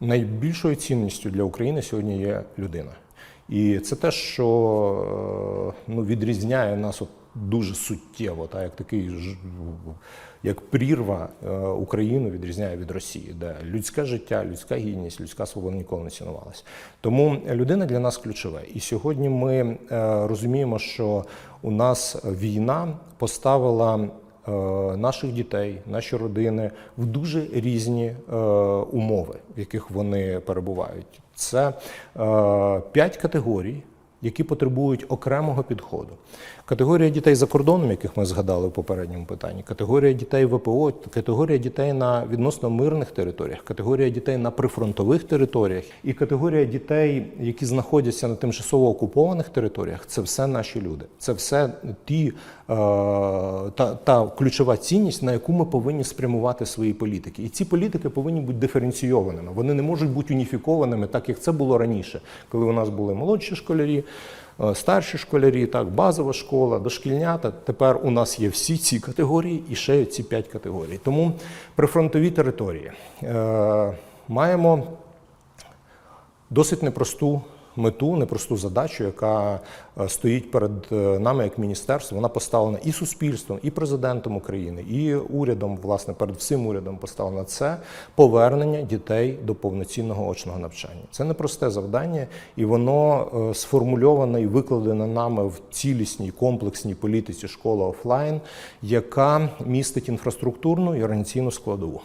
найбільшою цінністю для України сьогодні є людина. І це те, що е, ну, відрізняє нас от дуже суттєво, та, як такий як прірва е, Україну відрізняє від Росії, де людське життя, людська гідність, людська свобода ніколи не цінувалась. Тому людина для нас ключове. І сьогодні ми е, розуміємо, що у нас війна поставила наших дітей, наші родини в дуже різні е, умови, в яких вони перебувають. Це е, п'ять категорій. Які потребують окремого підходу. Категорія дітей за кордоном, яких ми згадали в попередньому питанні, категорія дітей ВПО, категорія дітей на відносно мирних територіях, категорія дітей на прифронтових територіях і категорія дітей, які знаходяться на тимчасово окупованих територіях, це все наші люди. Це все ті е, та, та ключова цінність, на яку ми повинні спрямувати свої політики. І ці політики повинні бути диференційованими. Вони не можуть бути уніфікованими, так як це було раніше, коли у нас були молодші школярі. Е, Старші школярі, так, базова школа, дошкільнята. Тепер у нас є всі ці категорії і ще ці п'ять категорій. Тому прифронтові території е, маємо досить непросту мету, непросту задачу, яка е, стоїть перед е, нами як міністерство. Вона поставлена і суспільством, і президентом України, і урядом, власне, перед всім урядом поставлена це повернення дітей до повноцінного очного навчання. Це непросте завдання, і воно е, сформульоване і викладено нами в цілісній комплексній політиці школа офлайн, яка містить інфраструктурну і організаційну складову.